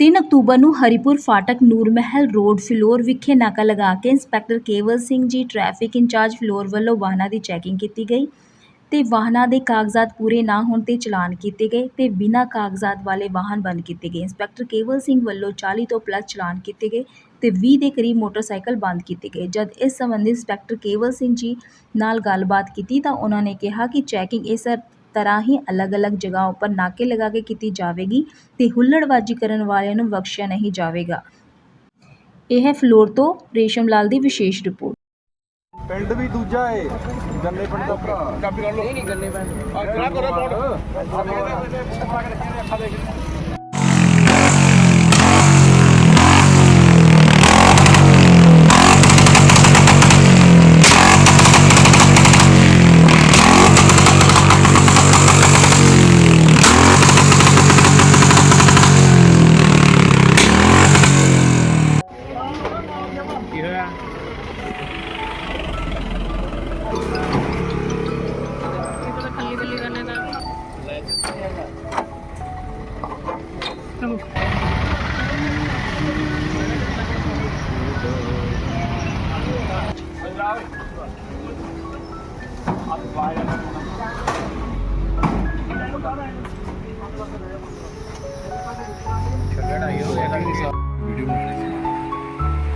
3 October ਨੂੰ ਹਰੀਪੁਰ ਫਾਟਕ ਨੂਰ ਮਹਿਲ road floor ਵਿਖੇ ਨਾਕਾ ਲਗਾ ਕੇ ਇੰਸਪੈਕਟਰ ਕੇਵਲ ਸਿੰਘ ਜੀ ਟ੍ਰੈਫਿਕ ਇੰਚਾਰਜ ਫਿਲੌਰ ਵੱਲੋਂ ਵਾਹਨਾਂ ਦੀ ਚੈਕਿੰਗ ਕੀਤੀ ਗਈ ਤੇ ਵਾਹਨਾਂ ਦੇ ਕਾਗਜ਼ਾਤ ਪੂਰੇ ਨਾ ਹੋਣ ਤੇ ਚਲਾਨ ਕੀਤੇ ਗਏ ਤੇ ਬਿਨਾਂ ਕਾਗਜ਼ਾਤ ਵਾਲੇ ਵਾਹਨ ਬੰਦ ਕੀਤੇ ਗਏ। ਇੰਸਪੈਕਟਰ ਕੇਵਲ ਸਿੰਘ ਵੱਲੋਂ 40 ਤੋਂ ਪਲੱਸ ਚਲਾਨ ਕੀਤੇ ਗਏ ਤੇ 20 ਦੇ ਕਰੀਬ ਮੋਟਰਸਾਈਕਲ ਬੰਦ ਕੀਤੇ ਗਏ। ਜਦ ਇਸ ਸੰਬੰਧੀ ਇੰਸਪੈਕਟਰ ਕੇਵਲ ਸਿੰਘ ਜੀ ਨਾਲ ਗੱਲਬਾਤ ਕੀਤੀ ਤਾਂ ਉਹਨਾਂ ਨੇ ਕਿਹਾ ਕਿ ਚੈਕਿੰਗ ਇਸ ਤਰ੍ਹਾਂ ਹੀ ਅਲੱਗ-ਅਲੱਗ ਜਗ੍ਹਾ ਉੱਪਰ ਨਾਕੇ ਲਗਾ ਕੇ ਕੀਤੀ ਜਾਵੇਗੀ ਤੇ ਹੁੱਲੜਬਾਜ਼ੀ ਕਰਨ ਵਾਲਿਆਂ ਨੂੰ ਬਖਸ਼ਿਆ ਨਹੀਂ ਜਾਵੇਗਾ। ਇਹ ਹੈ ਫਲੋਰ ਤੋਂ ਰੇਸ਼ਮ ਲਾਲ ਦੀ ਵਿਸ਼ੇਸ਼ ਰਿਪੋਰਟ। ਪਿੰਡ ਵੀ ਦੂਜਾ ਏ ਗੰਨੇ ਪਿੰਡ ਦਾ ਭਰਾ। ਕਾਪੀ ਕਰ ਲਓ। ਨਹੀਂ ਨਹੀਂ ਗੰਨੇ ਪਿੰਡ। ਆ ਕਿਹੜਾ ਕਰੋ ਕੀ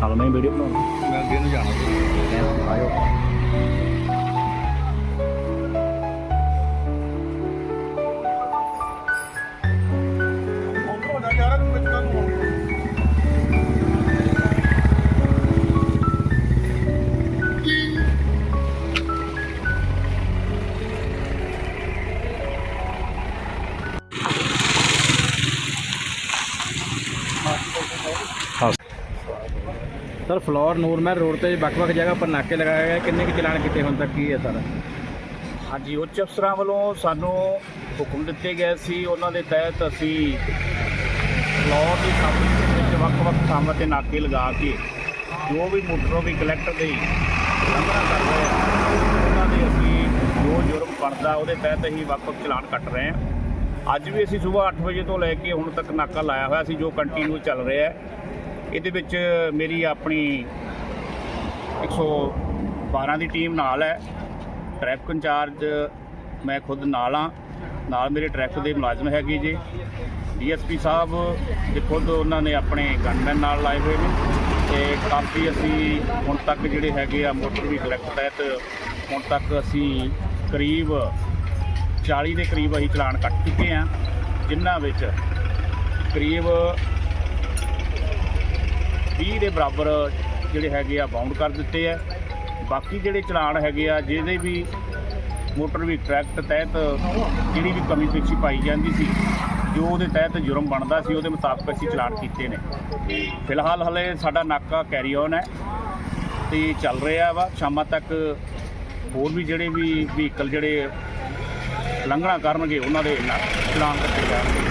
ਹਾਲ ਮੈਂ ਵੀਡੀਓ ਬਣਾਉਂ ਮੈਂ ਸਰ, ਫਲੋਰ ਨੂਰਮਹਿਲ ਰੋਡ ਤੇ ਵੱਖ-ਵੱਖ ਜਗ੍ਹਾ ਪਰ ਨਾਕੇ ਲਗਾਏ ਗਏ। ਕਿੰਨੇ ਕੁ ਚਲਾਨ ਕੀਤੇ ਹੁਣ ਤੱਕ? ਕੀ ਹੈ ਸਰ? ਹਾਂਜੀ, ਉੱਚ ਅਫਸਰਾਂ ਵੱਲੋਂ ਸਾਨੂੰ ਹੁਕਮ ਦਿੱਤੇ ਗਏ ਸੀ। ਉਹਨਾਂ ਦੇ ਤਹਿਤ ਅਸੀਂ ਫਲੋਰ ਦੀ ਸਬ ਵਿੱਚ ਵੱਖ-ਵੱਖ ਥਾਵਾਂ ਤੇ ਨਾਕੇ ਲਗਾ ਕੇ ਜੋ ਵੀ ਮੋਟਰੋ ਵੀ ਕਲੈਕਟਰ ਦੇ ਲੰਘਣਾ ਕਰ ਰਹੇ ਆ, ਉਹਨਾਂ ਦੇ ਅਸੀਂ ਜੋ ਜੁਰਮ ਬਣਦਾ, ਉਹਦੇ ਤਹਿਤ ਅਸੀਂ ਵੱਖ-ਵੱਖ ਚਲਾਨ ਕੱਟ ਰਹੇ ਹਾਂ ਅੱਜ ਵੀ ਅਸੀਂ ਸਵੇਰ 8 ਵਜੇ ਤੋਂ ਲੈ ਕੇ ਹੁਣ ਤੱਕ ਨਾਕਾ ਲਾਇਆ ਹੋਇਆ ਸੀ, ਜੋ ਕੰਟੀਨਿਊ ਚੱਲ ਰਿਹਾ ਹੈ। ਇਹਦੇ ਵਿੱਚ ਮੇਰੀ ਆਪਣੀ 112 ਦੀ ਟੀਮ ਨਾਲ ਹੈ। ਟ੍ਰੈਫਿਕ ਇੰਚਾਰਜ ਮੈਂ ਖੁਦ ਨਾਲ ਆ ਨਾਲ ਮੇਰੇ ਟ੍ਰੈਫਿਕ ਦੇ ਮੁਲਾਜ਼ਮ ਹੈਗੇ ਜੀ। ਡੀਐਸਪੀ ਸਾਹਿਬ ਦੇ ਖੁਦ ਉਹਨਾਂ ਨੇ ਆਪਣੇ ਗਨਮੈਨ ਨਾਲ ਲਾਏ ਹੋਏ ਨੇ ਤੇ ਕਾਫੀ ਅਸੀਂ ਹੁਣ ਤੱਕ ਜਿਹੜੇ ਹੈਗੇ ਆ ਮੋਟਰ ਵੀ ਕਲੈਕਟ ਤਹਿਤ ਹੁਣ ਤੱਕ ਅਸੀਂ ਕਰੀਬ 40 ਦੇ ਕਰੀਬ ਅਸੀਂ ਚਲਾਨ ਕੱਟ ਚੁੱਕੇ ਆ। ਜਿਨ੍ਹਾਂ ਵਿੱਚ ਕਰੀਬ 20 ਦੇ ਬਰਾਬਰ ਜਿਹੜੇ ਹੈਗੇ ਆ ਬਾਉਂਡ ਕਰ ਦਿੱਤੇ ਆ। ਬਾਕੀ ਜਿਹੜੇ ਚਲਾਨ ਹੈਗੇ ਆ, ਜਿਹਦੇ ਵੀ ਮੋਟਰ ਵੀ ਟਰੈਕਟ ਤਹਿਤ ਜਿਹੜੀ ਵੀ ਕਮੀ ਪੇਸ਼ੀ ਪਾਈ ਜਾਂਦੀ ਸੀ, ਜੋ ਉਹਦੇ ਤਹਿਤ ਜੁਰਮ ਬਣਦਾ ਸੀ, ਉਹਦੇ ਮੁਤਾਬਕ ਅਸੀਂ ਚਲਾਨ ਕੀਤੇ ਨੇ। ਫਿਲਹਾਲ ਹਲੇ ਸਾਡਾ ਨਾਕਾ ਕੈਰੀ ਔਨ ਹੈ ਤੇ ਚੱਲ ਰਿਹਾ ਵਾ। ਸ਼ਾਮਾਂ ਤੱਕ ਹੋਰ ਵੀ ਜਿਹੜੇ ਵੀ ਵਹੀਕਲ ਜਿਹੜੇ ਲੰਘਣਾ ਕਰਨਗੇ, ਉਹਨਾਂ ਦੇ ਨਾ- ਚਲਾਨ ਕੱਟੇ ਜਾਣਗੇ।